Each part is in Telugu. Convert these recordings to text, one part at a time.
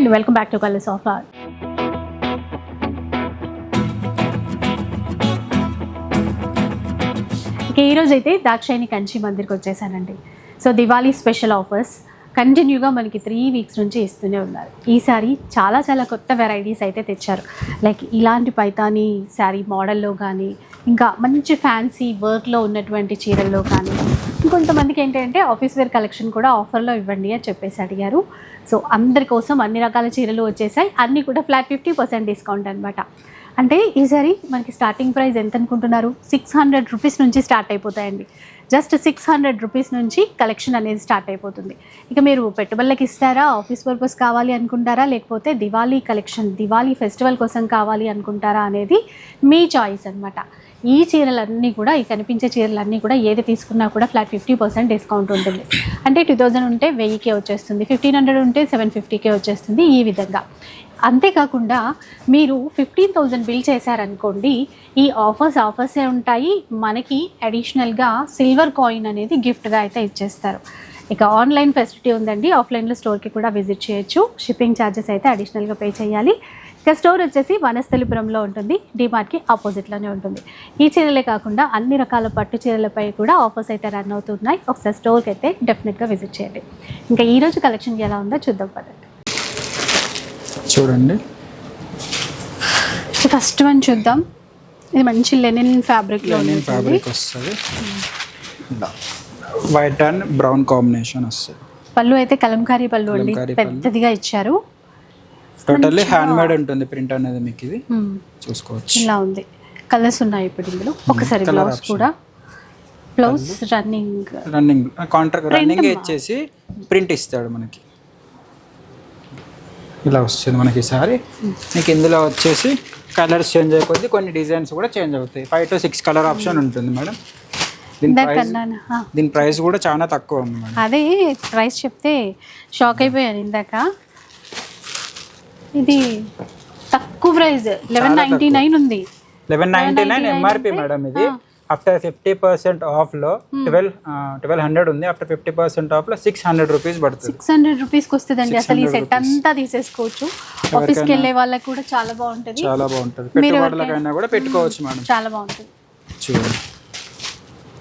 And welcome back to colours of our ఇక ఈరోజు అయితే దాక్షాయిని కంచి మందిర్కి వచ్చేసానండి. సో దివాళీ స్పెషల్ ఆఫర్స్ కంటిన్యూగా మనకి త్రీ వీక్స్ నుంచి ఇస్తూనే ఉన్నారు. ఈసారి చాలా చాలా కొత్త వెరైటీస్ అయితే తెచ్చారు. లైక్ ఇలాంటి పైతాని శారీ మోడల్లో కానీ ఇంకా మంచి ఫ్యాన్సీ వర్క్లో ఉన్నటువంటి చీరల్లో కానీ ఇంకొంతమందికి ఏంటంటే ఆఫీస్ వేర్ కలెక్షన్ కూడా ఆఫర్లో ఇవ్వండి అని చెప్పేసి అడిగారు. సో అందరి కోసం అన్ని రకాల చీరలు వచ్చేసాయి. అన్నీ కూడా ఫ్లాట్ ఫిఫ్టీ పర్సెంట్ డిస్కౌంట్ అనమాట అంటే ఈసారి మనకి స్టార్టింగ్ ప్రైస్ ఎంత అనుకుంటున్నారు? సిక్స్ హండ్రెడ్ రూపీస్ నుంచి స్టార్ట్ అయిపోతాయండి. జస్ట్ సిక్స్ హండ్రెడ్ రూపీస్ నుంచి కలెక్షన్ అనేది స్టార్ట్ అయిపోతుంది. ఇక మీరు పెట్టుబడులకు ఇస్తారా? ఆఫీస్ పర్పస్ కావాలి అనుకుంటారా? లేకపోతే దివాళీ కలెక్షన్ దివాళీ ఫెస్టివల్ కోసం కావాలి అనుకుంటారా అనేది మీ చాయిస్ అనమాట ఈ చీరలన్నీ కూడా ఈ కనిపించే చీరలన్నీ కూడా ఏది తీసుకున్నా కూడా ఫ్లాట్ ఫిఫ్టీ పర్సెంట్ డిస్కౌంట్ ఉంటుంది. అంటే టూ థౌజండ్ ఉంటే వెయ్యికే వచ్చేస్తుంది ఫిఫ్టీన్ హండ్రెడ్ ఉంటే సెవెన్ ఫిఫ్టీకే వచ్చేస్తుంది ఈ విధంగా. అంతేకాకుండా మీరు ఫిఫ్టీన్ థౌజండ్ బిల్ చేశారనుకోండి ఈ ఆఫర్స్ ఆఫర్సే ఉంటాయి. మనకి అడిషనల్గా సిల్వర్ కాయిన్ అనేది గిఫ్ట్గా అయితే ఇచ్చేస్తారు. ఇక ఆన్లైన్ ఫెసిలిటీ ఉందండి ఆఫ్లైన్లో స్టోర్కి కూడా విజిట్ చేయొచ్చు. షిప్పింగ్ ఛార్జెస్ అయితే అడిషనల్గా పే చేయాలి. ఇక స్టోర్ వచ్చేసి వనస్థలిపురంలో ఉంటుంది. డిమార్ట్కి ఆపోజిట్లోనే ఉంటుంది. ఈ చీరలే కాకుండా అన్ని రకాల పట్టు చీరలపై కూడా ఆఫర్స్ అయితే రన్ అవుతున్నాయి. ఒకసారి స్టోర్కి అయితే డెఫినెట్గా విజిట్ చేయండి. ఇంకా ఈరోజు కలెక్షన్ ఎలా ఉందో చూద్దాం పదండి. చూడండి. ఫస్ట్ వన్ చూద్దాం. ఇది మంచి లెనిన్ ఫ్యాబ్రిక్లో ఫ్యాబ్రిక్ వస్తుంది. వైట్ అండ్ బ్రౌన్ కాంబినేషన్ వస్తుంది. పళ్ళు అయితే కలంకారీ పళ్ళు అండి. పెద్దదిగా ఇచ్చారు. టోటల్లీ హ్యాండ్ మేడ్ ఉంటుంది ప్రింట్ అనేది మీకు ఇది. మ్మ్. చూసుకోవచ్చు. ఇలా ఉంది. కలర్స్ ఉన్నాయి ఇప్పుడు ఇందులో. ఒకసారి Colour? బ్లౌజ్. కూడా blouse running running contract running. ఇచ్చేసి ప్రింట్ ఇస్తాడు మనకి. ఇలా వస్తుంది మనకి సారీ మీకు ఇందులో వచ్చేసి కలర్స్ చేంజ్ అయిపోద్ది కొన్ని డిజైన్స్ కూడా చేంజ్ అవుతాయి. Five to six colour option ఉంటుంది మేడం. దీని ప్రైస్ కూడా చాలా తక్కువ ఉంది అదే ప్రైస్ చెప్తే షాక్ అయిపోయాను ఇందాక. ఇది తక్కువ ప్రైస్. లెవెన్ నైన్టీ నైన్ ఉంది. Eleven ninety nine 1199 MRP madam ఇది. ఆఫ్టర్ ఫిఫ్టీ పర్సెంట్ ఆఫ్లో ట్వెల్వ్ ట్వెల్వ్ హండ్రెడ్ ఉంది. ఆఫ్టర్ ఫిఫ్టీ పర్సెంట్ ఆఫ్లో సిక్స్ హండ్రెడ్ రూపీస్ పడుతుంది. సిక్స్ హండ్రెడ్ రూపీస్కి వస్తుందండి. అసలు ఈ 600 సెట్ అంతా తీసేసుకోవచ్చు. ఆఫీస్కి వెళ్ళే వాళ్ళకి కూడా చాలా బాగుంటుంది. చాలా బాగుంటుంది. పెట్టుబడులకైనా కూడా పెట్టుకోవచ్చు మేడం. చాలా బాగుంటుంది. చూడండి.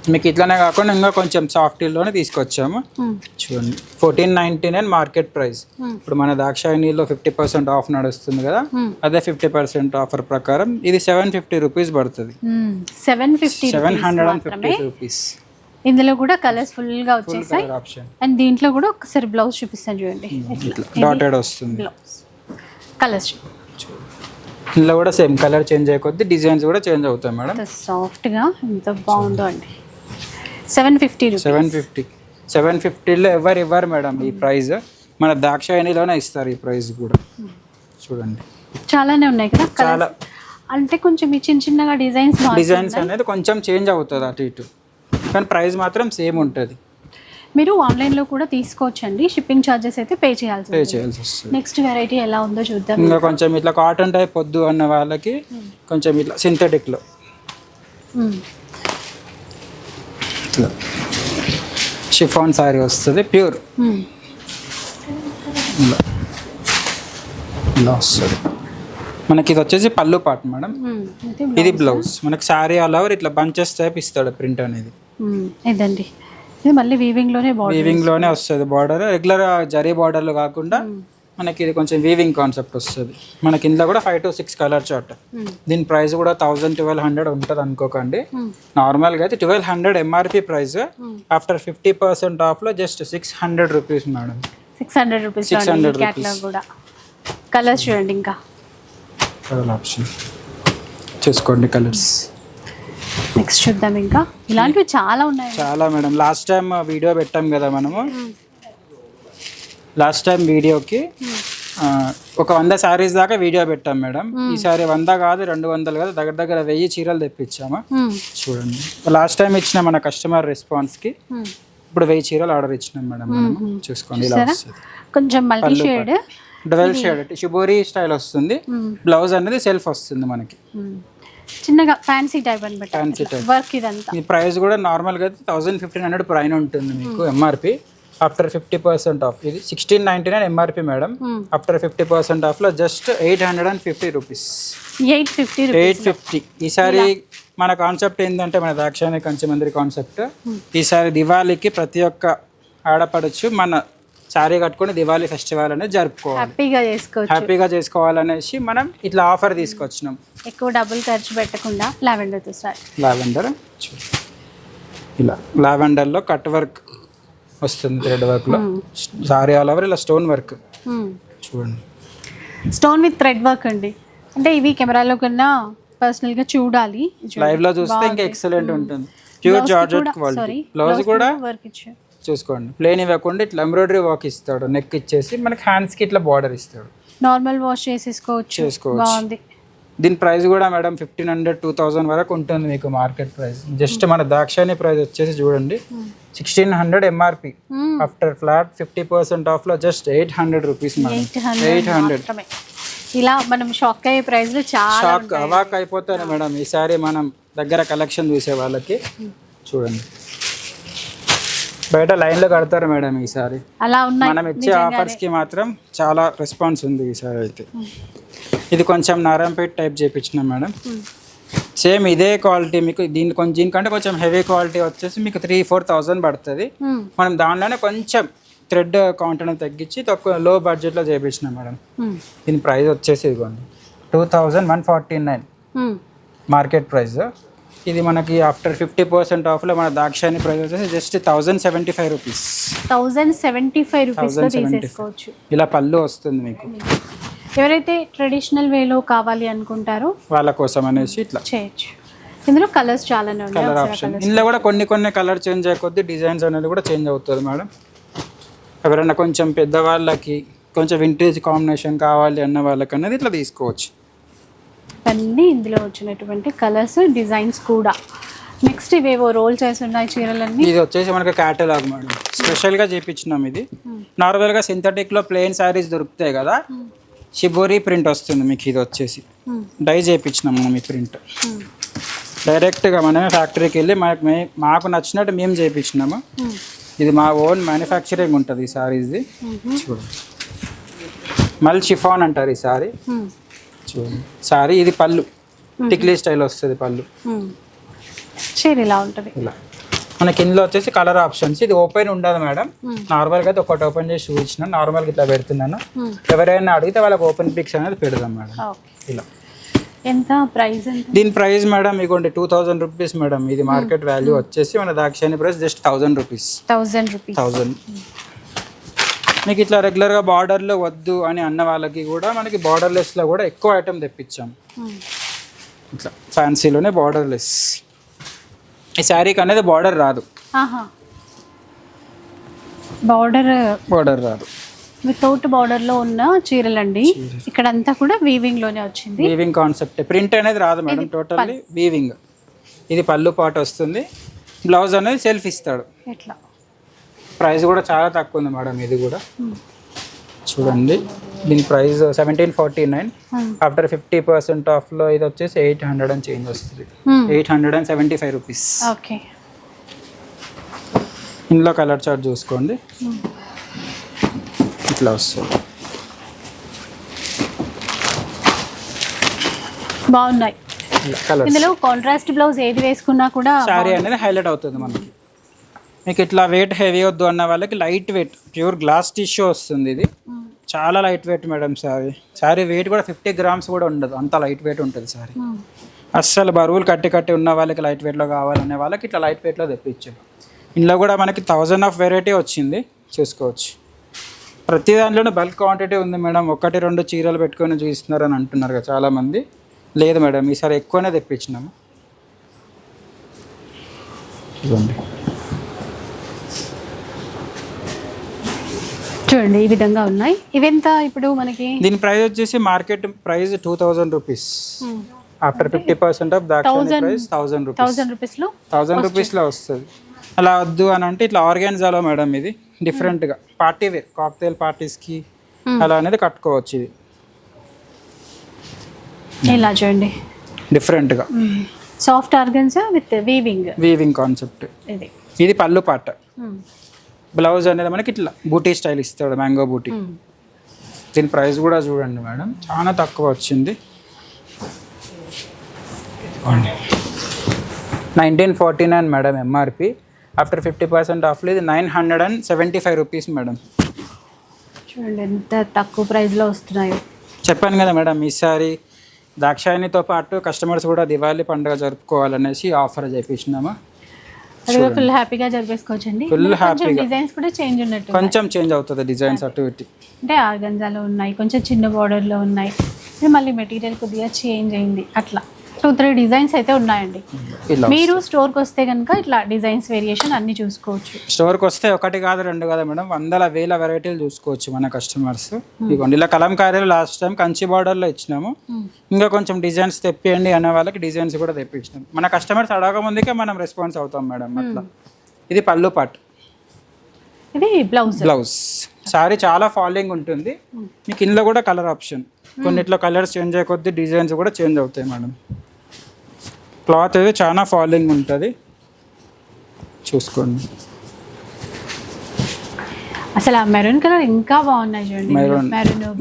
మీకు ఇట్లానే కాకుండా ఇంకా కొంచెం సాఫ్టీలోనే తీసుకొచ్చాము. మ్మ్. చూడండి. Fourteen ninety nine market price Hmm. ఇప్పుడు మన దాక్షాయినిలో ఫిఫ్టీ పర్సెంట్ ఆఫ్ నడుస్తుంది కదా? Hmm. అదే ఫిఫ్టీ పర్సెంట్ ఆఫర్ ప్రకారం ఇది సెవెన్ ఫిఫ్టీ రూపీస్ పడుతుంది. Seven fifty seven hundred and fifty rupees ఇందులో కూడా కలర్స్ ఫుల్గా వచ్చేసాయి. అండ్ దీంట్లో కూడా ఒకసారి బ్లౌజ్ చూపిస్తాను చూడండి. డాటెడ్ వస్తుంది. బ్లౌజ్ కలర్స్ ఇందులో కూడా సేమ్ కలర్ చేంజ్ అయ్యకొద్ది డిజైన్స్ కూడా చేంజ్ అవుతాయి మేడం సాఫ్ట్గా ఎంత బాగుందో అండి. Seven fifty seven fifty. Seven ఫిఫ్టీలో ఎవరు ఇవ్వరు మేడం ఈ ప్రైస్. మన దాక్షాయణిలోనే ఇస్తారు ఈ ప్రైస్ కూడా. చూడండి. చాలానే ఉన్నాయి కదా చాలా. అంటే కొంచెం చిన్న చిన్నగా డిజైన్స్ డిజైన్స్ అనేది కొంచెం చేంజ్ అవుతుంది అటు ఇటు. కానీ ప్రైస్ మాత్రం సేమ్ ఉంటుంది. మీరు ఆన్లైన్లో కూడా తీసుకోవచ్చండి. షిప్పింగ్ ఛార్జెస్ అయితే పే చేయాల్సి పే చేయాల్సి వస్తుంది. నెక్స్ట్ వెరైటీ ఎలా ఉందో చూద్దాం. ఇంకా కొంచెం ఇట్లా కాటన్ టైప్ వద్దు అన్న వాళ్ళకి కొంచెం ఇట్లా సింథటిక్లో. ఇట్లా షిఫాన్ సారీ వస్తుంది ప్యూర్. మ్మ్. ఇలా ఇలా వస్తుంది. మనకి ఇది వచ్చేసి పళ్ళు పాట మేడం. ఇది బ్లౌజ్. మనకి శారీ ఆల్ ఓవర్ ఇట్లా బంచెస్ టైప్ ఇస్తాడు ప్రింట్ అనేది. ఇదండి. ఇది మళ్ళీ వీవింగ్లోనే వీవింగ్లోనే వస్తుంది బార్డర్ రెగ్యులర్ జరీ బార్డర్లు కాకుండా మనకి ఇది కొంచెం వీవింగ్ కాన్సెప్ట్ వస్తుంది. మనకి ఇందులో కూడా five to six colour chart దీని ప్రైస్ కూడా థౌజండ్ ట్వెల్వ్ హండ్రెడ్ ఉంటుంది అనుకోకండి. నార్మల్గా అయితే twelve hundred MRP price after fifty percent ఆఫ్లో just six hundred rupees madam six hundred rupees 600 catalogue కూడా. కలర్స్ చూడండి ఇంకా. కలర్ ఆప్షన్ చూసుకోండి కలర్స్ నెక్స్ట్ చూద్దాం ఇంకా. ఇలాంటివి చాలా ఉన్నాయి. చాలా మేడం లాస్ట్ టైం వీడియో పెట్టాం కదా మనము. లాస్ట్ టైం వీడియోకి ఒక వంద శారీస్ దాకా వీడియో పెట్టాం మేడం. ఈసారి వంద కాదు రెండు వందలు కాదు దగ్గర దగ్గర వెయ్యి చీరలు తెప్పించాము. మ్మ్. చూడండి. లాస్ట్ టైం ఇచ్చిన మన కస్టమర్ రెస్పాన్స్కి మ్మ్. ఇప్పుడు వెయ్యి చీరలు ఆర్డర్ ఇచ్చినాం మేడం చూసుకోండి ఇలా చూసారా? వస్తుంది. కొంచెం multi shade double shade shibori style వస్తుంది. బ్లౌజ్ అనేది సెల్ఫ్ వస్తుంది మనకి. చిన్నగా fancy type Fancy type. Work ఇదంతా. ఈ ప్రైస్ కూడా నార్మల్గా థౌసండ్ ఫిఫ్టీన్ హండ్రెడ్ పైన ఉంటుంది మీకు MRP after fifty percent off ఇది sixteen ninety nine MRP madam Hmm. After fifty percent ఆఫ్లో just eight hundred and fifty rupees eight fifty eight fifty ఈసారి మన కాన్సెప్ట్ ఏంటంటే మన దాక్షాయణి కంచి మందిరి కాన్సెప్ట్ ఈసారి దివాళీకి ప్రతి ఒక్క ఆడపడచ్చు మన శారీ కట్టుకొని దివాళీ ఫెస్టివల్ అనేది జరుపుకోవాలి. హ్యాపీగా చేసుకోవచ్చు. హ్యాపీగా చేసుకోవాలనేసి మనం ఇట్లా ఆఫర్ తీసుకొచ్చినాం. ఎక్కువ డబ్బులు ఖర్చు పెట్టకుండా లావెండర్తో స్టార్ట్ లావెండర్ ఇలా. లావెండర్లో కట్ వర్క్ వస్తుంది థ్రెడ్ వర్క్లో. సారీ ఆల్ ఓవర్ ఇలా స్టోన్ వర్క్ చూడండి. స్టోన్ విత్ థ్రెడ్ వర్క్ అండి. అంటే ఇవి కెమెరాలో కన్నా పర్సనల్గా చూడాలి. లైవ్లో చూస్తే ఇంకా ఎక్సలెంట్ ఉంటుంది. ప్యూర్ జార్జెట్ క్వాలిటీ బ్లౌజ్ కూడా వర్క్ ఇచ్చారు. చూసుకోండి. ప్లేన్ ఇవ్వకుండా ఇట్లా ఎంబ్రాయిడరీ వర్క్ ఇస్తాడు. నెక్ ఇచ్చేసి మనకి హ్యాండ్స్కి ఇట్లా బార్డర్ ఇస్తాడు. నార్మల్ వాష్ చేసేసుకోవచ్చు. చేసుకోవచ్చు. బాగుంది. దీని ప్రైస్ కూడా madam fifteen hundred two thousand వరకు ఉంటుంది మీకు మార్కెట్ ప్రైస్. జస్ట్ మన దాక్షాయణి ప్రైస్ వచ్చేసి చూడండి. Sixteen hundred MRP after flat fifty percent ఆఫ్లో just eight hundred rupees eight hundred ఇలా మనం షాక్ అయ్యే ప్రైస్లు చాలా షాక్ అవాక్ అయిపోతారు మేడం. ఈసారి మనం దగ్గర కలెక్షన్ చూసే వాళ్ళకి చూడండి. బయట లైన్లో కడతారు మేడం ఈసారి. అలా ఉన్నాయి మనం ఇచ్చే ఆఫర్స్కి మాత్రం చాలా రెస్పాన్స్ ఉంది ఈసారి అయితే. ఇది కొంచెం నారాయణపేట టైప్ చేయించినాం మేడం. సేమ్ ఇదే క్వాలిటీ మీకు దీని కొంచెం దీనికంటే కొంచెం హెవీ క్వాలిటీ వచ్చేసి మీకు త్రీ ఫోర్ థౌజండ్ పడుతుంది. మనం దానిలోనే కొంచెం థ్రెడ్ కౌంటర్ తగ్గించి తక్కువ లో బడ్జెట్లో చేయించినాం మేడం. దీని ప్రైస్ వచ్చేసి ఇదిగోండి. Two thousand one forty nine. Market price. ఇది మనకి ఆఫ్టర్ ఫిఫ్టీ పర్సెంట్ ఆఫ్లో మన దాక్షాయణి ప్రైస్ వచ్చేసి just thousand seventy five rupees. Thousand seventy five రూపీస్లో 1075. తీసేసుకోవచ్చు. ఇలా పళ్ళు వస్తుంది మీకు. ఎవరైతే ట్రెడిషనల్ వేలో కావాలి అనుకుంటారో వాళ్ళ కోసం అనేసి ఇట్లా. చేయొచ్చు. ఇందులో కలర్స్ చాలానే ఉన్నాయి. Colour option. ఇందులో కూడా కొన్ని కొన్ని కలర్ చేంజ్ అయ్యే కొద్దీ డిజైన్స్ అనేది కూడా చేంజ్ అవుతుంది మేడం. ఎవరైనా కొంచెం పెద్దవాళ్ళకి కొంచెం వింటేజ్ కాంబినేషన్ కావాలి అన్న వాళ్ళకి అనేది ఇట్లా తీసుకోవచ్చు. ఇవన్నీ ఇందులో వచ్చినటువంటి కలర్స్ డిజైన్స్ కూడా. నెక్స్ట్ ఇవేవో రోల్ చేసి ఉన్నాయి చీరలన్నీ. ఇది వచ్చేసి మనకి క్యాటలాగ్ మేడం. స్పెషల్గా చేపించినాం ఇది. నార్మల్గా సింథటిక్లో ప్లెయిన్ శారీస్ దొరుకుతాయి కదా. షిబోరి ప్రింట్ వస్తుంది మీకు ఇది వచ్చేసి. డై చేయించినాం మనం ఈ ప్రింట్. డైరెక్ట్గా మనమే ఫ్యాక్టరీకి వెళ్ళి మాకు మాకు నచ్చినట్టు మేము చేయించినాము మ్మ్. ఇది మా ఓన్ మ్యానుఫ్యాక్చరింగ్ ఉంటుంది ఈ సారీస్ది. చూడండి మల్ షిఫాన్ అంటారు ఈ సారీ. చూడండి సారీ ఇది పళ్ళు టిక్లీ స్టైల్ వస్తుంది పళ్ళు. చీర ఇలా ఉంటుంది ఇలా మనకి ఇందులో వచ్చేసి కలర్ ఆప్షన్స్. ఇది ఓపెన్ ఉండదు మేడం. నార్మల్గా అయితే ఒకటి ఓపెన్ చేసి చూపించిన. నార్మల్గా ఇట్లా పెడుతున్నాను. మ్మ్. ఎవరైనా అడిగితే వాళ్ళకి ఓపెన్ పిక్స్ అనేది పెడదాం మేడం. ఇలా. ఎంత ప్రైస్ దీని ప్రైస్ మేడం ఇగోండి టూ థౌజండ్ రూపీస్ మేడం. ఇది మార్కెట్ వాల్యూ వచ్చేసి మన Dakshayani price just thousand rupees. Thousand rupees. Thousand మీకు ఇట్లా రెగ్యులర్గా బార్డర్లో వద్దు అని అన్న వాళ్ళకి కూడా మనకి బార్డర్లెస్లో కూడా ఎక్కువ ఐటమ్ తెప్పించాం. ఇట్లా ఫ్యాన్సీలోనే బార్డర్లెస్. ఈ శారీకి అనేది బార్డర్ రాదు. బార్డర్ బార్డర్ రాదు. వితౌట్ బార్డర్లో ఉన్న చీరలండి. ఇక్కడంతా కూడా వీవింగ్లోనే వచ్చింది. వీవింగ్ కాన్సెప్ట్ ప్రింట్ అనేది రాదు మేడం టోటల్లీ వీవింగ్ ఇది పళ్ళు పాట వస్తుంది. బ్లౌజ్ అనేది సెల్ఫ్ ఇస్తాడు. ఎట్లా? ప్రైస్ కూడా చాలా తక్కువ ఉంది మేడం ఇది కూడా. చూడండి. దీని price seventeen forty nine Hmm. After fifty percent ఆఫ్లో ఇది వచ్చేసి ఎయిట్ హండ్రెడ్ అని చేంజ్ వస్తుంది. Eight hundred and seventy five rupees okay ఇందులో కలర్ చార్ట్ చూసుకోండి. ఇట్లా వస్తుంది. బాగున్నాయి. ఇందులో కాంట్రాస్ట్ బ్లౌజ్ ఏది వేసుకున్నా కూడా శారీ అనేది హైలైట్ అవుతుంది మనకి. మీకు ఇట్లా వెయిట్ హెవీ వద్దు అన్న వాళ్ళకి light weight pure glass tissue వస్తుంది ఇది. మ్మ్. చాలా light weight madam sari sari weight కూడా ఫిఫ్టీ గ్రామ్స్ కూడా ఉండదు. అంత లైట్ వెయిట్ ఉంటుంది శారీ మ్మ్. అస్సలు బరువులు కట్టి కట్టి ఉన్న వాళ్ళకి లైట్ వెయిట్లో కావాలనే వాళ్ళకి ఇట్లా లైట్ వెయిట్లో తెప్పించాం ఇందులో కూడా మనకి థౌజండ్ ఆఫ్ వెరైటీ వచ్చింది. చూసుకోవచ్చు. ప్రతి దాంట్లోనూ బల్క్ క్వాంటిటీ ఉంది మేడం. ఒకటి రెండు చీరలు పెట్టుకొని చూపిస్తున్నారు అని అంటున్నారు కదా చాలామంది. లేదు మేడం ఈసారి ఎక్కువనే తెప్పించినాము. చూడండి ఈ విధంగా ఉన్నాయి. ఇవెంత ఇప్పుడు మనకి? దీని ప్రైస్ వచ్చేసి market price two thousand rupees. After fifty percent off Dakshayani price thousand rupees రూపీస్లో థౌజండ్ రూపీస్లో వస్తుంది. అలా వద్దు అని అంటే ఇట్లా ఆర్గాన్జాలో మేడం ఇది డిఫరెంట్గా పార్టీ వేర్ కాక్టైల్ పార్టీస్కి Hmm. అలా అనేది కట్టుకోవచ్చు ఇది. ఇలా చూడండి. డిఫరెంట్గా soft organza with weaving weaving concept ఇది. ఇది పళ్ళు పాట. మ్మ్. బ్లౌజ్ అనేది మనకి ఇట్లా బూటీ స్టైల్ ఇస్తాడు మ్యాంగో బూటీ. దీని ప్రైస్ కూడా చూడండి మేడం. చాలా తక్కువ వచ్చింది. Nineteen forty nine madam MRP after fifty percent ఆఫ్లో ఇది nine hundred and seventy five rupees madam. చూడండి ఎంత తక్కువ ప్రైస్లో వస్తున్నాయో. చెప్పాను కదా మేడం ఈసారి దాక్షాయణితో పాటు కస్టమర్స్ కూడా దివాళీ పండుగ జరుపుకోవాలనేసి ఆఫర్ చేపించినాము. ఫుల్ హ్యాపీగా జరిపేసుకోవచ్చండి. డిజైన్స్ కూడా చేంజ్ ఉన్నట్టు కొంచెం చేంజ్ అవుతుంది డిజైన్స్ అటు ఇటు. అంటే ఆర్గంజాలో ఉన్నాయి కొంచెం చిన్న బార్డర్లో ఉన్నాయి. మళ్ళీ మెటీరియల్ కొద్దిగా చేంజ్ అయింది. అట్లా. టూ త్రీ డిజైన్స్ అయితే ఉన్నాయండి. మీరు స్టోర్కి వస్తే కనుక ఇట్లా డిజైన్స్ వేరియేషన్ అన్ని చూసుకోవచ్చు. స్టోర్కి వస్తే ఒకటి కాదు రెండు కాదు మేడం. వందల వేల వెరైటీలు చూసుకోవచ్చు మన కస్టమర్స్. ఇదిగోండి ఇలా కలంకారీలు లాస్ట్ టైం కంచి బార్డర్లో ఇచ్చినాము. ఇంకా కొంచెం డిజైన్స్ తెప్పియండి అనే వాళ్ళకి డిజైన్స్ కూడా తెప్పించినాం. మన కస్టమర్స్ అడగక ముందుకే మనం రెస్పాన్స్ అవుతాం మేడం అట్లా. ఇది పళ్ళు పాట్. ఇది బ్లౌజ్. బ్లౌజ్. సారీ చాలా ఫాలోయింగ్ ఉంటుంది. మీకు ఇందులో కూడా కలర్ ఆప్షన్. కొన్నిట్లో కలర్స్ చేంజ్ అయ్యే కొద్దీ డిజైన్స్ కూడా చేంజ్ అవుతాయి మేడం. క్లాత్ అయితే చాలా ఫాలోయింగ్ ఉంటుంది. చూసుకోండి. అసలు ఆ మెరూన్ కలర్ ఇంకా బాగున్నాయి చూడండి. మెరూన్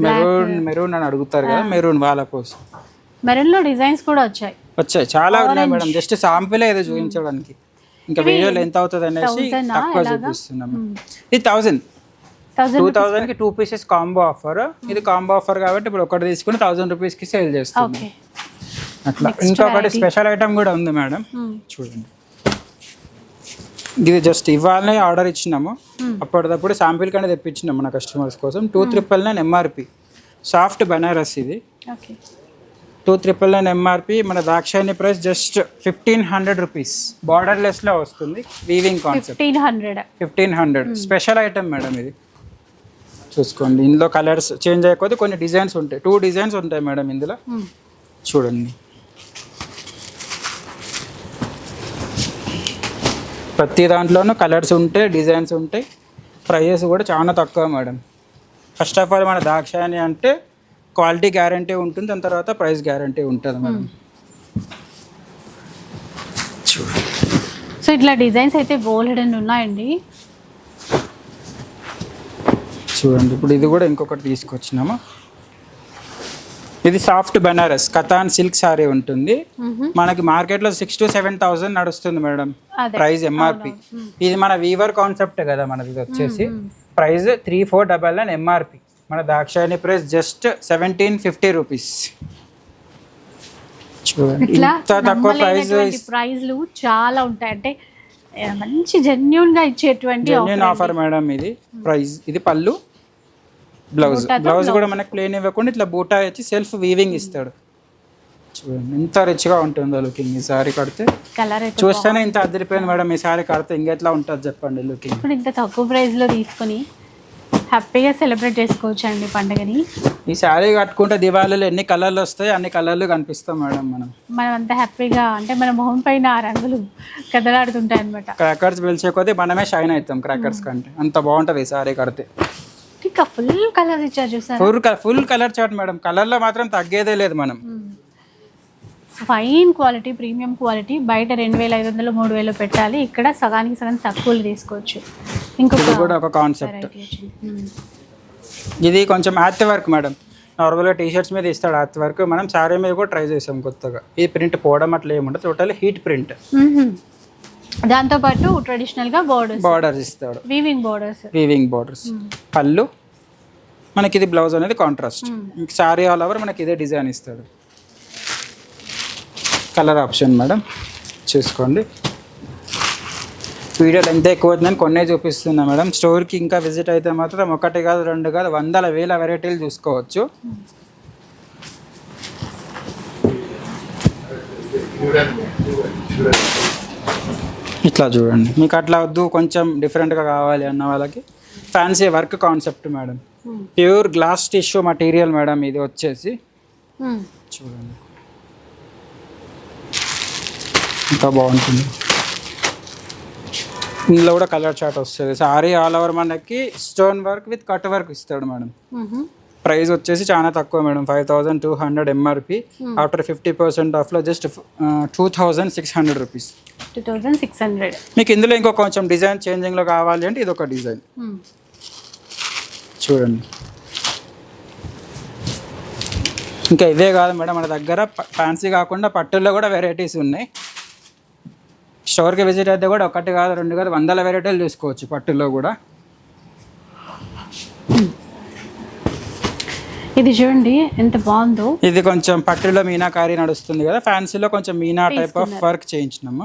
మెరూన్ మెరూన్ అని అడుగుతారు కదా మెరూన్ వాళ్ళ కోసం. మెరూన్లో డిజైన్స్ కూడా వచ్చాయి. వచ్చాయి. చాలా ఉన్నాయి మేడం. జస్ట్ శాంపుల్ ఏదో చూపించడానికి. ఇంకా వీడియోలో ఎంత అవుతుంది అనేసి తక్కువ? చూపిస్తున్నాం ఇది థౌజండ్ టూ థౌసండ్ థౌజండ్కి టూ పీసెస్ కాంబో ఆఫర్ ఇది కాంబో ఆఫర్ కాబట్టి ఇప్పుడు ఒకటి తీసుకుని థౌసండ్ రూపీస్కి సేల్ ఓకే. అట్లా. ఇంకొకటి స్పెషల్ ఐటమ్ కూడా ఉంది మేడం చూడండి. ఇది జస్ట్ ఇవాళనే ఆర్డర్ ఇచ్చినాము. అప్పటిదప్పుడు శాంపిల్ కంటే తెప్పించినాం మన కస్టమర్స్ కోసం. Two triple nine MRP soft Banaras ఇది. టూ త్రిపుల్ నైన్ ఎంఆర్పి మన Dakshayani price just fifteen hundred rupees బార్డర్లెస్లో వస్తుంది. Weaving concept fifteen hundred fifteen hundred special item madam ఇది. చూసుకోండి. ఇందులో కలర్స్ చేంజ్ అయిపోతే కొన్ని డిజైన్స్ ఉంటాయి. టూ డిజైన్స్ ఉంటాయి మేడం ఇందులో. చూడండి. ప్రతి దాంట్లోనూ కలర్స్ ఉంటాయి డిజైన్స్ ఉంటాయి. ప్రైజెస్ కూడా చాలా తక్కువ మేడం. ఫస్ట్ ఆఫ్ ఆల్ మన దాక్షాయణి అంటే క్వాలిటీ గ్యారంటీ ఉంటుంది దాని తర్వాత ప్రైస్ గ్యారంటీ ఉంటుంది మేడం. సో ఇట్లా డిజైన్స్ అయితే బోల్డ్ అండ్ ఉన్నాయండి. చూడండి ఇప్పుడు ఇది కూడా ఇంకొకటి తీసుకొచ్చినాము. ఇది సాఫ్ట్ బనారస్ కథాన్ సిల్క్ సారీ ఉంటుంది. మనకి మార్కెట్లో సిక్స్ టు సెవెన్ థౌసండ్ నడుస్తుంది మేడం. ప్రైస్ ఎంఆర్పి ఇది మన వీవర్ కాన్సెప్ట్ కదా మనది వచ్చేసి. Price three four double nine MRP మన Dakshayani price just seventeen fifty rupees ఇంత తక్కువ ప్రైస్ ప్రైజ్లు చాలా ఉంటాయి. అంటే మంచి జెన్యున్గా ఇచ్చేటువంటి ఆఫర్ మేడం ఇది. ప్రైస్ ఇది పళ్ళు. బ్లౌజ్. బ్లౌజ్ కూడా మనకి ప్లేన్ ఇవ్వకుండా ఇట్లా బూటా ఇచ్చి సెల్ఫ్ వీవింగ్ ఇస్తాడు. చూడండి ఎంత రిచ్గా ఉంటుందో లుకింగ్ ఈ సారీ కడితే కలర్ చూస్తేనే ఇంత అదిరిపోయింది మేడం ఈ సారీ కడితే ఇంకెట్లా ఉంటుంది చెప్పండి లుకింగ్ ఇప్పుడు ఇంత తక్కువ ప్రైస్లో తీసుకొని హ్యాపీగా సెలబ్రేట్ చేసుకోవచ్చు అండి పండుగని. ఈ సారీ కట్టుకుంటే దివాళీలో ఎన్ని కలర్లు వస్తాయి అన్ని కలర్లు కనిపిస్తాం మేడం మనం మనం అంత హ్యాపీగా అంటే మన మొహం పైన ఆ రంగులు కదలాడుతుంటాయి అనమాట క్రాకర్స్ పిలిచే కొద్దీ మనమే షైన్ అవుతాం క్రాకర్స్ కంటే. అంత బాగుంటుంది ఈ సారీ కడితే. ఇంకా ఫుల్ కలర్స్ ఇచ్చారు చూసారా? Full full colour chart madam కలర్లో మాత్రం తగ్గేదే లేదు మనం. ఫైన్ క్వాలిటీ ప్రీమియం క్వాలిటీ బయట రెండు వేల ఐదు వందలు మూడు వేలు పెట్టాలి. ఇక్కడ సగానికి సగం తక్కువలు తీసుకోవచ్చు. ఇంకొక ఇది కూడా ఒక కాన్సెప్ట్ వచ్చింది. ఇది కొంచెం హ్యాత్ వర్క్ మేడం నార్మల్గా టీ షర్ట్స్ మీద ఇస్తాడు హ్యాత్ వర్క్ మనం శారీ మీద కూడా ట్రై చేసాం కొత్తగా. ఈ ప్రింట్ పోవడం అట్లా ఏముండదు. టోటల్ హీట్ ప్రింట్ మ్మ్. దాంతోపాటు ట్రెడిషనల్గా బోర్డర్స్ బార్డర్స్ ఇస్తాడు. వీవింగ్ బోర్డర్స్ వీవింగ్ బార్డర్స్ పళ్ళు మనకి ఇది బ్లౌజ్ అనేది కాంట్రాస్ట్ శారీ ఆల్ ఓవర్ మనకి ఇదే డిజైన్ ఇస్తాడు. కలర్ ఆప్షన్ మేడం చూసుకోండి. వీడియోలు ఎంత ఎక్కువ అవుతుందని కొన్నే చూపిస్తున్నా మేడం స్టోర్కి ఇంకా విజిట్ అయితే మాత్రం ఒకటి కాదు రెండు కాదు వందల వేల వెరైటీలు చూసుకోవచ్చు. ఇట్లా చూడండి. మీకు అట్లా వద్దు కొంచెం డిఫరెంట్గా కావాలి అన్న వాళ్ళకి. Fancy work concept madam. Pure glass tissue material madam ఇది వచ్చేసి. మ్మ్. చూడండి. ఇంకా బాగుంటుంది. ఇందులో కూడా కలర్ చార్ట్ వస్తుంది. సారీ ఆల్ ఓవర్ మనకి stone work with cut work ఇస్తాడు మేడం. మ్మ్. ప్రైస్ వచ్చేసి చాలా తక్కువ madam. Five thousand two hundred MRP after fifty percent ఆఫ్లో just two thousand six hundred rupees. Two thousand six hundred. మీకు ఇందులో ఇంకో కొంచెం డిజైన్ చేంజింగ్లో కావాలి అంటే ఇది ఒక డిజైన్ చూడండి. ఇంకా ఇవే కాదు మేడం మన దగ్గర ఫ్యాన్సీ కాకుండా పట్టుల్లో కూడా వెరైటీస్ ఉన్నాయి. స్టోర్కి విజిట్ అయితే కూడా ఒకటి కాదు రెండు కాదు వందల వెరైటీలు చూసుకోవచ్చు పట్టుల్లో కూడా. ఇది చూడండి ఎంత బాగుందో. ఇది కొంచెం పట్టులో మీనాకారి నడుస్తుంది కదా ఫ్యాన్సీలో కొంచెం మీనా టైప్ ఆఫ్ వర్క్ చేయించినాము.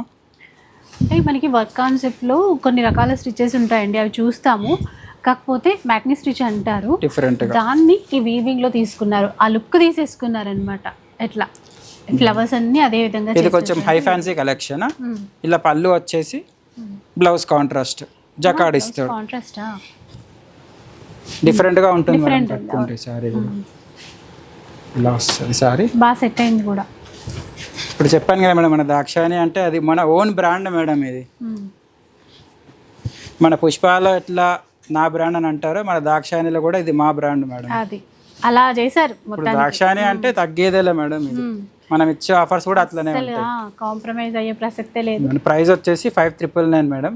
అంటే మనకి వర్క్ కాన్సెప్ట్లో కొన్ని రకాల స్టిచెస్ ఉంటాయండి అవి చూస్తాము. కాకపోతే మ్యాక్ని స్టిచ్ అంటారు. డిఫరెంట్గా దాన్ని ఈ వీవింగ్లో తీసుకున్నారు. ఆ లుక్ తీసేసుకున్నారు అనమాట ఎట్లా? ఫ్లవర్స్ అన్ని అదే విధంగా ఇది కొంచెం హై ఫ్యాన్సీ కలెక్షన్ ఇలా పళ్ళు వచ్చేసి బ్లౌజ్ కాంట్రాస్ట్ జకాడ్ ఇస్తాడు కాంట్రాస్టా డిఫరెంట్గా ఉంటుంది కట్టుకుంటే సారీ కూడా. ఇలా వస్తుంది సారీ బాగా సెట్ అయింది కూడా. ఇప్పుడు చెప్పాను కదా మేడం మన దాక్షాయణి అంటే అది మన ఓన్ బ్రాండ్ మేడం ఇది. మ్మ్. మన పుష్పాలో ఎట్లా నా బ్రాండ్ అని అంటారో మన దాక్షాయణిలో కూడా ఇది మా బ్రాండ్ మేడం. అది. అలా చేశారు దాక్షాయణి అంటే తగ్గేదేలే మేడం ఇది. మనం ఇచ్చే ఆఫర్స్ కూడా అట్లనే కాంప్రమైజ్ అయ్యే ప్రసక్తే లేదు. మన ప్రైస్ వచ్చేసి ఫైవ్ ట్రిపుల్ నైన్ మేడం.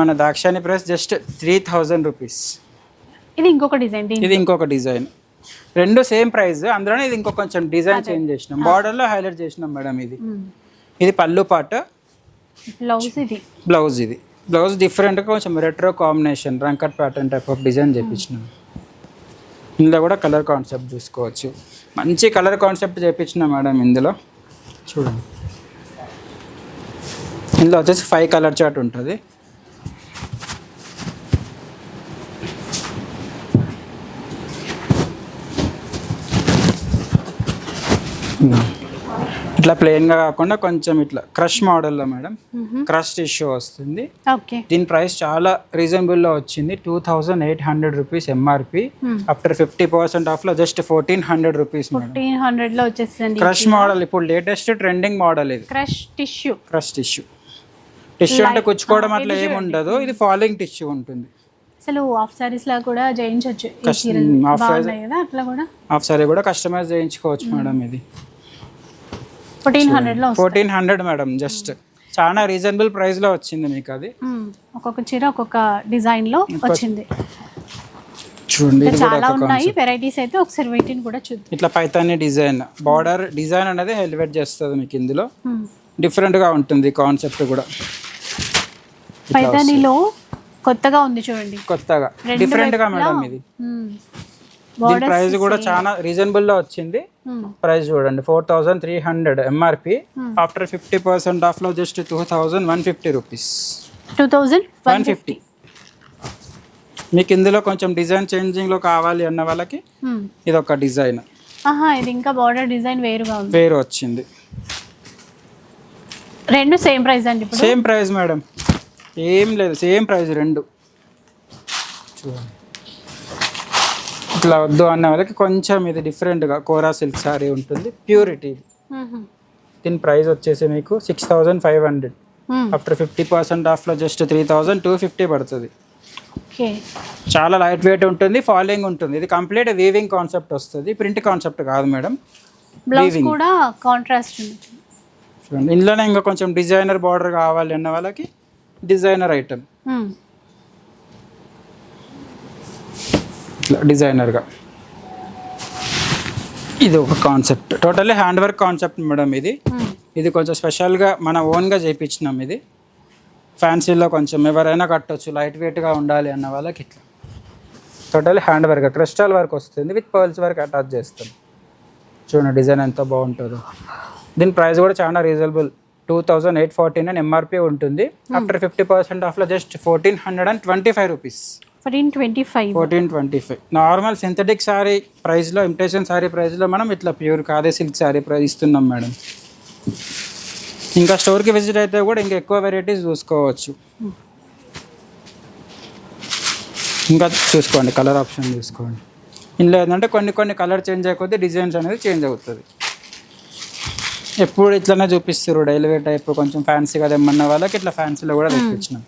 మన Dakshayani price just three thousand rupees ఇది ఇంకొక డిజైన్ ఇది ఇంకొక డిజైన్. రెండు సేమ్ ప్రైస్ అందులోనే ఇది ఇంకో కొంచెం డిజైన్ చేంజ్ చేసినాం. బార్డర్లో హైలైట్ చేసినాం మేడం ఇది. ఇది పళ్ళు పాట. బ్లౌజ్ ఇది. బ్లౌజ్ ఇది. బ్లౌజ్ డిఫరెంట్గా కొంచెం రెట్రో కాంబినేషన్ రంకట్ ప్యాటర్న్ టైప్ ఆఫ్ డిజైన్ చేపించినాం. ఇందులో కూడా కలర్ కాన్సెప్ట్ చూసుకోవచ్చు. మంచి కలర్ కాన్సెప్ట్ చేపించిన మేడం ఇందులో. చూడండి. ఇందులో వచ్చేసి ఫైవ్ కలర్ చార్ట్ ఉంటుంది. ఇట్లా ప్లెయిన్గా కాకుండా కొంచెం ఇట్లా క్రష్ మోడల్లో మేడం. క్రష్ టిష్యూ వస్తుంది. ఓకే. దీని ప్రైస్ చాలా రీజనబుల్లో వచ్చింది. Two thousand eight hundred rupees MRP after fifty percent ఆఫ్లో జస్ట్ ఫోర్టీన్ హండ్రెడ్ రూపీస్ హండ్రెడ్లో వచ్చేసింది క్రష్ మోడల్ ఇప్పుడు లేటెస్ట్ ట్రెండింగ్ మోడల్ ఇది. Crush tissue crush tissue tissue అంటే కుచ్చుకోవడం అట్లా ఏమి ఉండదు ఇది ఫాలోయింగ్ టిష్యూ ఉంటుంది. అసలు హాఫ్ సారీస్ లా కూడా చేయించవచ్చు కూడా? హాఫ్ సారీ కూడా కస్టమైజ్ చేయించుకోవచ్చు మేడం ఇది. ఫోర్టీన్ హండ్రెడ్లో. ఫోర్టీన్ హండ్రెడ్ మేడం జస్ట్ చాలా రీజనబుల్ ప్రైస్లో వచ్చింది మీకు అది మ్మ్. ఒక్కొక్క చీర ఒక్కొక్క డిజైన్లో వచ్చింది. చూడండి చాలా ఉన్నాయి. వెరైటీస్ అయితే ఒకసారి వీటిని కూడా చూద్దాం. ఇట్లా పైతాని డిజైన్ బార్డర్ డిజైన్ అనేది హెల్వెట్ చేస్తుంది మీకు ఇందులో. మ్మ్. డిఫరెంట్గా ఉంటుంది కాన్సెప్ట్ కూడా. పైతానీలో కొత్తగా ఉంది చూడండి. కొత్తగా. డిఫరెంట్గా మేడం ఇది. మ్మ్. దీని ప్రైస్ కూడా చాలా రీజనబుల్లో వచ్చింది. మ్మ్. ప్రైస్ చూడండి four thousand three hundred MRP after fifty percent ఆఫ్లో just two thousand one fifty rupees two thousand one fifty మీకు ఇందులో కొంచెం డిజైన్ చేంజింగ్లో కావాలి అన్న వాళ్ళకి. ఇది ఒక డిజైన్ ఇది ఇంకా బార్డర్ డిజైన్ వేరుగా ఉంది. వేరు వచ్చింది. రెండు సేమ్ ప్రైస్ అండి సేమ్ ప్రైస్ మేడం ఏం లేదు సేమ్ ప్రైస్ రెండు. చూడండి. ఇట్లా వద్దు అన్న వాళ్ళకి కొంచెం ఇది డిఫరెంట్గా కోరా సిల్క్ సారీ ఉంటుంది ప్యూరిటీ. దీని ప్రైస్ వచ్చేసి మీకు six thousand five hundred. After fifty percent ఆఫ్లో just three thousand two fifty పడుతుంది. చాలా లైట్ వెయిట్ ఉంటుంది ఫాలోయింగ్ ఉంటుంది. ఇది కంప్లీట్ వీవింగ్ కాన్సెప్ట్ వస్తుంది ప్రింట్ కాన్సెప్ట్ కాదు మేడం. బ్లౌజ్ కూడా కాంట్రాస్ట్ ఇందులోనే ఇంకా కొంచెం డిజైనర్ బార్డర్ కావాలి అన్న వాళ్ళకి డిజైనర్ ఐటమ్ మ్మ్. ఇట్లా డిజైనర్గా. ఇది ఒక concept. Totally hand work concept madam ఇది. మ్మ్. ఇది కొంచెం స్పెషల్గా మన ఓన్గా చేయించినాం ఇది. ఫ్యాన్సీలో కొంచెం ఎవరైనా కట్టొచ్చు లైట్ వెయిట్గా ఉండాలి అన్న వాళ్ళకి ఇట్లా. Total hand work crystal work వస్తుంది విత్ పర్ల్స్ వర్క్ అటాచ్ చేస్తాం. చూడండి డిజైన్ ఎంత బాగుంటుందో. దీని ప్రైస్ కూడా చాలా reasonable. Two thousand eight forty nine MRP ఉంటుంది. ఆఫ్టర్ ఫిఫ్టీ పర్సెంట్ ఆఫ్లో just fourteen hundred and twenty five rupees. Fourteen twenty five. Fourteen twenty five. Normal synthetic sari ప్రైస్లో ఇమిటేషన్ శారీ ప్రైస్లో మనం ఇట్లా ప్యూర్ కాదే సిల్క్ శారీ ప్రైస్ ఇస్తున్నాం మేడం. ఇంకా స్టోర్కి విజిట్ అయితే కూడా ఇంకా ఎక్కువ వెరైటీస్ చూసుకోవచ్చు. ఇంకా చూసుకోండి కలర్ ఆప్షన్ చూసుకోండి. ఇందులో ఏంటంటే కొన్ని కొన్ని కలర్ చేంజ్ అయిపోతే డిజైన్స్ అనేది చేంజ్ అవుతుంది. ఎప్పుడు ఇట్లనే చూపిస్తారు డైలీ టైప్ కొంచెం ఫ్యాన్సీగా తెమ్మన్న వాళ్ళకి ఇట్లా ఫ్యాన్సీలో కూడా తెప్పించినాం.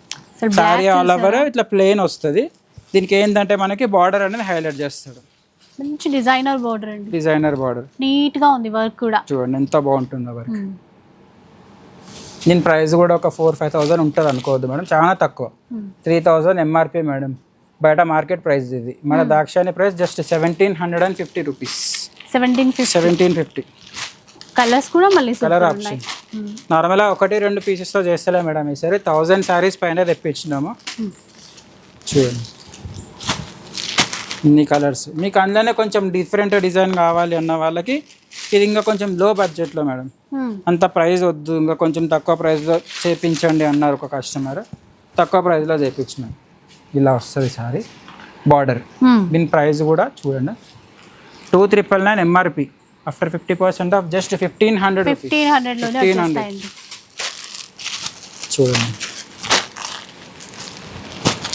శారీ ఆల్ ఓవర్ ఇట్లా ప్లెయిన్ వస్తుంది. దీనికి ఏంటంటే మనకి బార్డర్ అనేది హైలైట్ చేస్తాడు. మంచి డిజైనర్ బోర్డర్ అండి. డిజైనర్ బార్డర్ నీట్గా ఉంది వర్క్ కూడా. చూడండి ఎంత బాగుంటుందో వర్క్ మ్మ్. దీని ప్రైస్ కూడా ఒక ఫోర్ ఫైవ్ థౌసండ్ ఉంటుంది అనుకోవద్దు మేడం చాలా తక్కువ. త్రీ థౌజండ్ ఎంఆర్పి మేడం బయట మార్కెట్ ప్రైస్ ఇది. మన దాక్షాని price just seventeen hundred and fifty rupees seventeen seventeen fifty colours కూడా మళ్ళీ కలర్ ఆప్షన్ నార్మల్గా ఒకటి రెండు పీసెస్తో చేస్తలే మేడం ఈసారి. థౌజండ్ శారీస్ పైన తెప్పించినాము. చూడండి. ఇన్ని కలర్స్. మీకు అందులోనే కొంచెం డిఫరెంట్ డిజైన్ కావాలి అన్న వాళ్ళకి ఇది ఇంకా కొంచెం లో బడ్జెట్లో మేడం. మ్మ్. అంత ప్రైస్ వద్దు ఇంకా కొంచెం తక్కువ ప్రైస్లో చేపించండి అన్నారు ఒక కస్టమర్ తక్కువ ప్రైస్లో చేపించినాం. ఇలా వస్తుంది సారీ. బార్డర్ మ్మ్. దీని ప్రైస్ కూడా చూడండి. Two triple nine MRP after fifty percent off just fifteen hundred fifteen హండ్రెడ్లోనే 1500. వచ్చేస్తాయండి. చూడండి.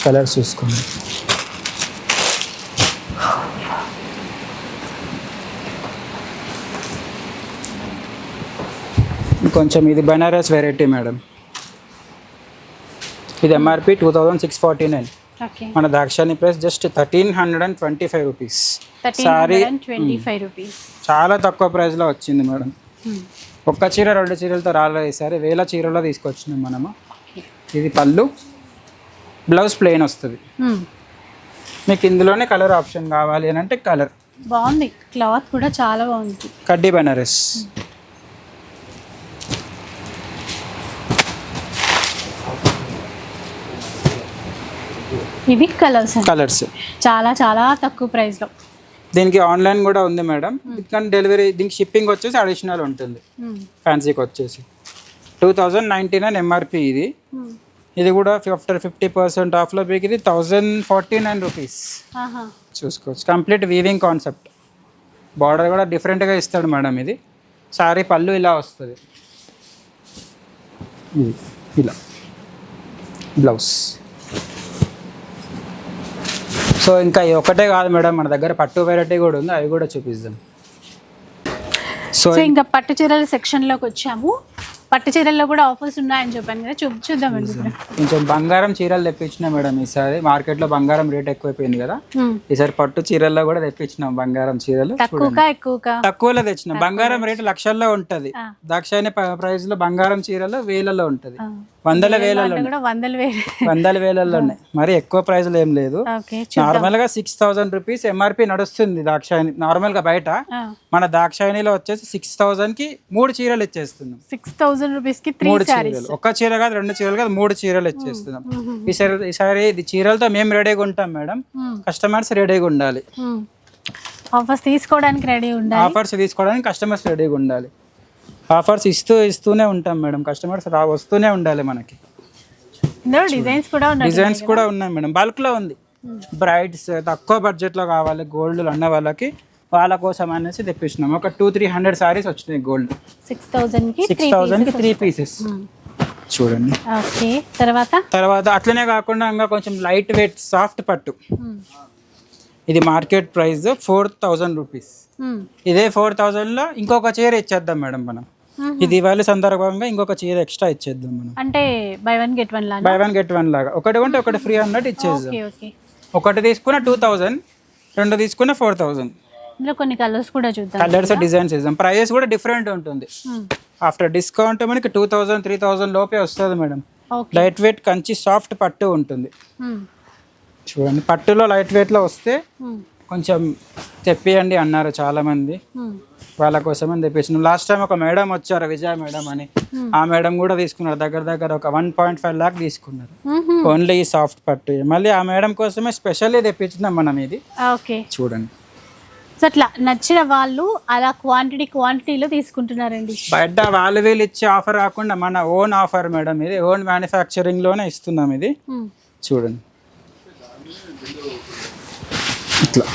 కలర్స్ చూసుకోండి. కొంచెం ఇది బనారస్ వెరైటీ మేడం. ఇది MRP two thousand six forty nine మన దాక్షాని price just thirteen hundred and twenty five rupees sari చాలా తక్కువ ప్రైస్లో వచ్చింది మేడం. ఒక్క చీర రెండు చీరలతో రాలేదు ఈసారి వేల చీరలో తీసుకొచ్చినాం మనము. ఇది పళ్ళు. బ్లౌజ్ ప్లెయిన్ వస్తుంది. మీకు ఇందులోనే కలర్ ఆప్షన్ కావాలి అని అంటే కలర్. బాగుంది. క్లాత్ కూడా చాలా బాగుంది. కడ్డీ బనారస్. ఇవి కలర్స్ కలర్స్. చాలా చాలా తక్కువ ప్రైస్లో దీనికి ఆన్లైన్ కూడా ఉంది మేడం. కానీ డెలివరీ దీనికి షిప్పింగ్ వచ్చేసి అడిషనల్ ఉంటుంది. ఫ్యాన్సీకి వచ్చేసి. Two thousand ninety nine MRP ఇది. ఇది కూడా ఆఫ్టర్ ఫిఫ్టీ పర్సెంట్ ఆఫ్లో మీకు ఇది థౌజండ్ ఫార్టీ నైన్ రూపీస్. చూసుకోవచ్చు. Complete weaving concept. బార్డర్ కూడా డిఫరెంట్గా ఇస్తాడు మేడం ఇది. సారీ పళ్ళు ఇలా వస్తుంది. ఇలా. బ్లౌజ్. సో ఇంకా ఒకటే కాదు మేడం మన దగ్గర పట్టు వెరైటీ కూడా ఉంది అవి కూడా చూపిద్దాం. సో ఇంకా పట్టు చీరల సెక్షన్లోకి వచ్చాము. పట్టు చీరల్లో కూడా ఆఫర్స్ ఉన్నాయని చెప్పాను కదా చూ చూద్దామండి ఇప్పుడు. కొంచెం బంగారం చీరలు తెప్పించిన మేడం ఈసారి మార్కెట్లో బంగారం రేట్ ఎక్కువైపోయింది కదా. మ్మ్. ఈసారి పట్టు చీరల్లో కూడా తెప్పించినాం బంగారం చీరలు తక్కువగా ఎక్కువగా తక్కువలో తెచ్చిన. బంగారం రేటు లక్షల్లో ఉంటది. దాక్షాయని ప్రైస్లో బంగారం చీరలు వేలలో ఉంటది. వందల వేలలో. కూడా వందల వేలు. వందల ఉన్నాయి. మరి ఎక్కువ ప్రైజ్లు ఏం లేదు. నార్మల్గా సిక్స్ థౌసండ్ రూపీస్ ఎంఆర్పి నడుస్తుంది దాక్షాయని నార్మల్గా బయట మన దాక్షాయనిలో వచ్చేసి సిక్స్ థౌసండ్కి మూడు చీరలు ఇచ్చేస్తున్నాం. సిక్స్ థౌజండ్ రూపీస్కి మూడు చీరలు. ఒక్క చీర కాదు రెండు చీరలు కాదు మూడు చీరలు ఇచ్చేస్తున్నాం. ఈసారి ఈసారి ఇది చీరలతో మేము రెడీగా ఉంటాం మేడం. కస్టమర్స్ రెడీగా ఉండాలి. ఆఫర్స్ తీసుకోవడానికి రెడీ ఉండాలి. ఆఫర్స్ తీసుకోవడానికి కస్టమర్స్ రెడీగా ఉండాలి. ఆఫర్స్ ఇస్తూ ఇస్తూనే ఉంటాం మేడం. కస్టమర్స్ రా వస్తూనే ఉండాలి మనకి. డిజైన్స్ కూడా ఉన్నాయి డిజైన్స్ కూడా ఉన్నాయి మేడం. బల్క్లో ఉంది. బ్రైడ్స్ తక్కువ బడ్జెట్లో కావాలి గోల్డ్ అన్న వాళ్ళకి వాళ్ళ కోసం అనేసి తెప్పించినాం ఒక టూ త్రీ హండ్రెడ్ సారీస్ వచ్చినాయి గోల్డ్. సిక్స్ థౌజండ్కి సిక్స్ థౌజండ్కి త్రీ పీసెస్ చూడండి. ఓకే తర్వాత? తర్వాత అట్లనే కాకుండా ఇంకా కొంచెం లైట్ వెయిట్ సాఫ్ట్ పట్టు. ఇది market price four thousand rupees. ఇదే ఫోర్ థౌజండ్లో ఇంకొక చీర ఇచ్చేద్దాం మేడం మనం. ఈ దివాళీ సందర్భంగా ఇంకొక చీర ఎక్స్ట్రా ఇచ్చేద్దాం మనం. అంటే బై వన్ గెట్ వన్ లాగా బై వన్ గెట్ వన్ లాగా. ఒకటి కొంటే ఒకటి ఫ్రీ అన్నట్టు ఇచ్చేద్దాం. ఒకటి తీసుకున్న టూ థౌజండ్ రెండు తీసుకున్న ఫోర్ థౌజండ్ ఇందులో కొన్ని కలర్స్ కూడా చూద్దాం. కలర్స్ డిజైన్స్ ఇద్దాం. ప్రైస్ కూడా డిఫరెంట్ ఉంటుంది. ఆఫ్టర్ డిస్కౌంట్ మనకి టూ థౌజండ్ త్రీ థౌజండ్ లోపే వస్తుంది madam. Light weight Kanchi soft పట్టు ఉంటుంది. చూడండి పట్టులో లైట్ వెయిట్లో వస్తే. కొంచెం తెప్పియండి అన్నారు చాలామంది. మ్మ్. వాళ్ళ కోసం అని తెప్పించినాం. లాస్ట్ టైం ఒక మేడం వచ్చారు విజయ మేడం అని. ఆ మేడం కూడా తీసుకున్నారు. దగ్గర దగ్గర ఒక వన్ పాయింట్ ఫైవ్ లాక్ తీసుకున్నారు. ఓన్లీ ఈ సాఫ్ట్ పట్టు. మళ్ళీ ఆ మేడం కోసమే స్పెషల్లీ తెప్పించినాం మనం ఇది. ఓకే. చూడండి. సో అట్లా నచ్చిన వాళ్ళు అలా క్వాంటిటీ క్వాంటిటీలో తీసుకుంటున్నారండి. బయట వాళ్ళు వీళ్ళు ఇచ్చే ఆఫర్ కాకుండా మన ఓన్ ఆఫర్ మేడం ఇది. ఓన్ మ్యానుఫ్యాక్చరింగ్లోనే ఇస్తున్నాం ఇది. చూడండి. ఇట్లా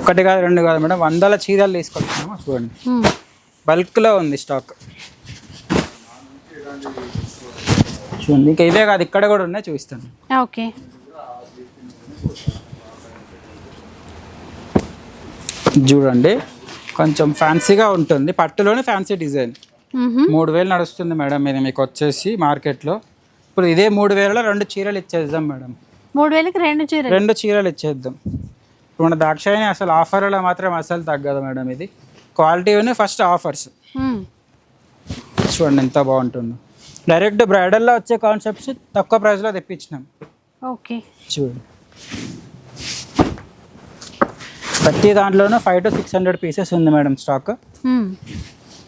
ఒకటి కాదు రెండు కాదు మేడం. వందల చీరలు తీసుకొచ్చాము చూడండి. బల్క్లో ఉంది స్టాక్. చూడండి ఇంకా ఇవే కాదు ఇక్కడ కూడా ఉన్నాయి చూపిస్తాను. ఓకే. చూడండి కొంచెం ఫ్యాన్సీగా ఉంటుంది. పట్టులోనే ఫ్యాన్సీ డిజైన్. మూడు వేలు నడుస్తుంది మేడం ఇది మీకు వచ్చేసి మార్కెట్లో. ఇప్పుడు ఇదే మూడు వేలలో రెండు చీరలు ఇచ్చేద్దాం మేడం. మూడు వేలకి రెండు చీరలు. రెండు చీరలు ఇచ్చేద్దాం. ఇప్పుడు మన దాక్షాయని అసలు ఆఫర్లో మాత్రం అసలు తగ్గదు మేడం ఇది. Quality first offers. చూడండి ఎంత బాగుంటుందో. డైరెక్ట్ బ్రైడల్లో వచ్చే కాన్సెప్ట్స్ తక్కువ ప్రైస్లో తెప్పించినాం. ఓకే. చూడండి ప్రతి దాంట్లోనూ five to six hundred pieces ఉంది మేడం స్టాక్.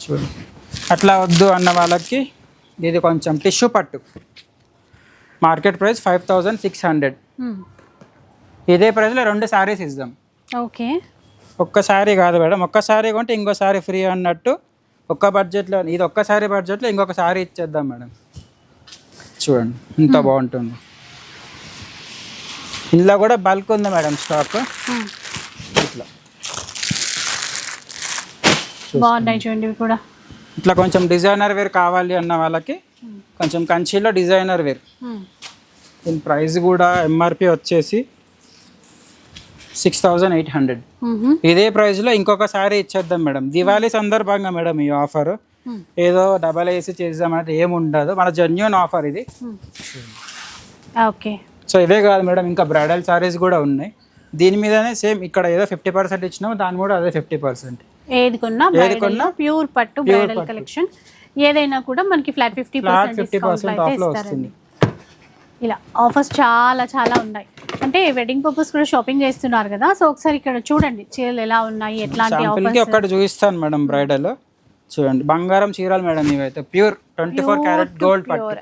చూడండి అట్లా వద్దు అన్న వాళ్ళకి ఇది కొంచెం టిష్యూ పట్టు. Market price five thousand six hundred. మ్మ్. ఇదే ప్రైస్లో రెండు శారీస్ ఇద్దాం ఓకే. ఒక్క శారీ కాదు మేడం. ఒక్క శారీ కొంటే ఇంకో శారీ ఫ్రీ అన్నట్టు ఒక్క బడ్జెట్లో ఇది ఒక్క శారీ బడ్జెట్లో ఇంకొక శారీ ఇచ్చేద్దాం మేడం. చూడండి ఇంత బాగుంటుంది. ఇందులో కూడా బల్క్ ఉంది మేడం స్టాక్. మ్మ్. ఇట్లా. బాగున్నాయి చూడండి కూడా. ఇట్లా కొంచెం డిజైనర్ వేర్ కావాలి అన్న వాళ్ళకి కొంచెం కంచిలో డిజైనర్ వేర్. దీని ప్రైస్ కూడా ఎంఆర్పి వచ్చేసి సిక్స్ థౌజండ్ ఎయిట్ హండ్రెడ్. ఇదే ప్రైస్లో ఇంకొక సారీ ఇచ్చేద్దాం మేడం. దివాళీ సందర్భంగా మేడం ఈ ఆఫర్. ఏదో డబల్ వేసి చేద్దామంటే ఏమి ఉండదు. మన జెన్యున్ ఆఫర్ ఇది. ఓకే. సో ఇవే కాదు మేడం ఇంకా బ్రైడల్ సారీస్ కూడా ఉన్నాయి. దీని మీదనే సేమ్ ఇక్కడ ఏదో ఫిఫ్టీ పర్సెంట్ ఇచ్చినాము దాని కూడా అదే ఫిఫ్టీ పర్సెంట్ ఏది కొన్నా ఏది కొన్నా ప్యూర్ పట్టు. బ్రైడల్ కలెక్షన్ ఏదైనా కూడా మనకి ఫ్లాట్ ఫిఫ్టీ పర్సెంట్ పర్సెంట్ అయితే ఇస్తారండి. ఇలా ఆఫర్స్ చాలా చాలా ఉన్నాయి. అంటే వెడ్డింగ్ పర్పస్ కూడా షాపింగ్ చేస్తున్నారు కదా సో ఒకసారి ఇక్కడ చూడండి చీరలు ఎలా ఉన్నాయి ఎట్లాంటి ఆఫర్స్ ఒక్కటి చూపిస్తాను మేడం బ్రైడల్ చూడండి బంగారం చీరలు మేడం ఇవైతే. Pure twenty four carat gold పట్టు. Pure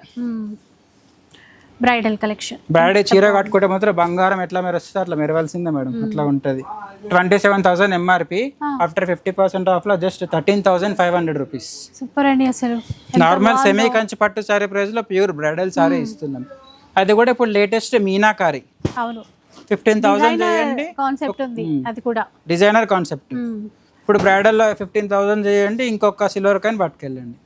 bridal collection. బ్రైడ్ చీర కట్టుకుంటే మాత్రం బంగారం ఎట్లా మెరుస్తుంది అట్లా మెరవాల్సిందే మేడం. అట్లా ఉంటుంది. Twenty seven thousand MRP after fifty percent ఆఫ్లో just thirteen thousand five hundred rupees super అండి అసలు. నార్మల్ సెమీ కంచి పట్టు సారీ ప్రైస్లో ప్యూర్ బ్రైడల్ సారీ ఇస్తున్నాం. అది కూడా ఇప్పుడు లేటెస్ట్ మీనాకారి. అవును. ఫిఫ్టీన్ థౌసండ్ చేయండి. కాన్సెప్ట్ ఉంది. అది కూడా. Designer concept. ఇప్పుడు బ్రైడల్లో ఫిఫ్టీన్ థౌసండ్ చేయండి ఇంకొక సిల్వర్ కాయిన్ పట్టుకెళ్ళండి.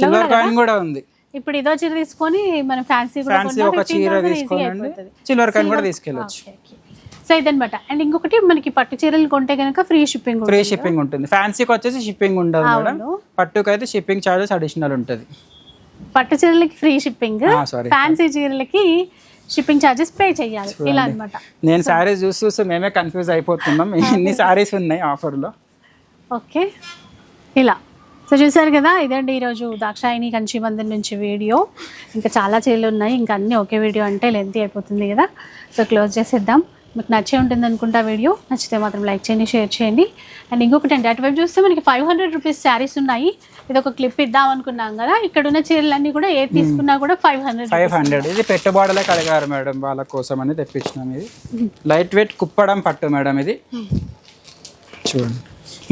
సిల్వర్ కాయిన్ కూడా ఉంది. ఇప్పుడు ఇదో చీర తీసుకొని మనం ఫ్యాన్సీ ఫ్యాన్సీ ఒక చీర తీసుకోనండి సిల్వర్ కాయిన్ కూడా తీసుకెళ్ళొచ్చు. సో ఇదనమాట అండ్ ఇంకొకటి మనకి పట్టు చీరలు కొంటే కనుక ఫ్రీ షిప్పింగ్ ఫ్రీ షిప్పింగ్ ఉంటుంది. ఫ్యాన్సీకి వచ్చేసి షిప్పింగ్ ఉండదు మేడం. పట్టుకు అయితే షిప్పింగ్ చార్జెస్ అడిషనల్ ఉంటుంది. పట్టు చీరలకి ఫ్రీ షిప్పింగ్ ఫ్యాన్సీ చీరలకి షిప్పింగ్ ఛార్జెస్ పే చేయాలి. ఇలా అన్నమాట. నేను శారీస్ చూసి చూసి మేమే కన్ఫ్యూజ్ అయిపోతున్నాం. ఇన్ని శారీస్ ఉన్నాయి ఆఫర్లో ఓకే ఇలా. సో చూసారు కదా ఇదండి ఈరోజు దాక్షాయిని కంచి మందిర్ నుంచి వీడియో. ఇంకా చాలా చీరలు ఉన్నాయి ఇంకా అన్నీ ఒకే వీడియో అంటే లెంతీ అయిపోతుంది కదా. సో క్లోజ్ చేసేద్దాం. మీకు నచ్చే ఉంటుంది అనుకుంటా వీడియో. నచ్చితే మాత్రం లైక్ చేయండి షేర్ చేయండి. అండ్ ఇంకొకటి అంటే అటువైపు చూస్తే మనకి ఫైవ్ హండ్రెడ్ రూపీస్ శారీస్ ఉన్నాయి. ఇది ఒక క్లిప్ ఇద్దాం అనుకున్నాం కదా. ఇక్కడ ఉన్న చీరలన్నీ కూడా ఏది తీసుకున్నా కూడా ఫైవ్ హండ్రెడ్ ఫైవ్ హండ్రెడ్ ఇది పెట్టుబడులే కడిగారు మేడం వాళ్ళ కోసం అని తెప్పించినాం ఇది. లైట్ వెయిట్ కుప్పడం పట్టు మేడం ఇది. చూడండి.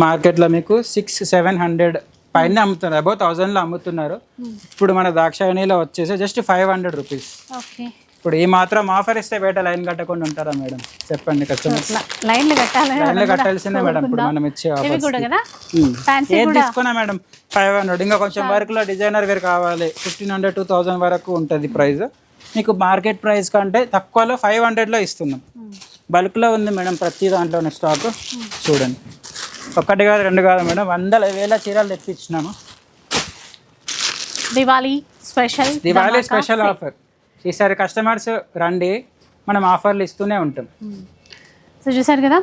మార్కెట్లో మీకు సిక్స్ సెవెన్ హండ్రెడ్ పైన అమ్ముతున్నారు. అబౌవ్ థౌజండ్లో అమ్ముతున్నారు. ఇప్పుడు మన దాక్షాయణిలో వచ్చేసి జస్ట్ ఫైవ్ హండ్రెడ్ రూపీస్ ఇప్పుడు ఈ మాత్రం ఆఫర్ ఇస్తే బయట లైన్ కట్టకుండా ఉంటారా మేడం? చెప్పండి కస్టమర్స్ లైన్లు కట్టాలి. లైన్లో కట్టాల్సిందే మేడం. ఇప్పుడు మనం ఇచ్చే ఏది తీసుకున్నా మేడం? ఫైవ్ హండ్రెడ్ ఇంకా కొంచెం వరకులో డిజైనర్ వేర్ కావాలి. ఫిఫ్టీన్ హండ్రెడ్ టూ థౌజండ్ వరకు ఉంటుంది ప్రైస్ మీకు మార్కెట్ ప్రైస్ కంటే తక్కువలో ఫైవ్ హండ్రెడ్లో ఇస్తున్నాం. బల్క్లో ఉంది మేడం ప్రతి దాంట్లోనే స్టాక్ చూడండి. ఒక్కటి కాదు రెండు కాదు మేడం. వందల వేల చీరలు తెప్పించినాము Diwali special Diwali special offer. ఈసారి కస్టమర్స్ రండి. మనం ఆఫర్లు ఇస్తూనే ఉంటాం. సో చూసారు కదా?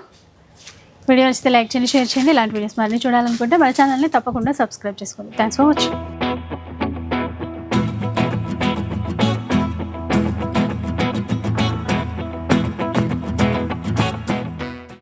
వీడియో నచ్చితే లైక్ చేయండి షేర్ చేయండి. ఇలాంటి వీడియోస్ మళ్ళీ చూడాలనుకుంటే మన ఛానల్ని తప్పకుండా సబ్స్క్రైబ్ చేసుకోండి. Thanks for watching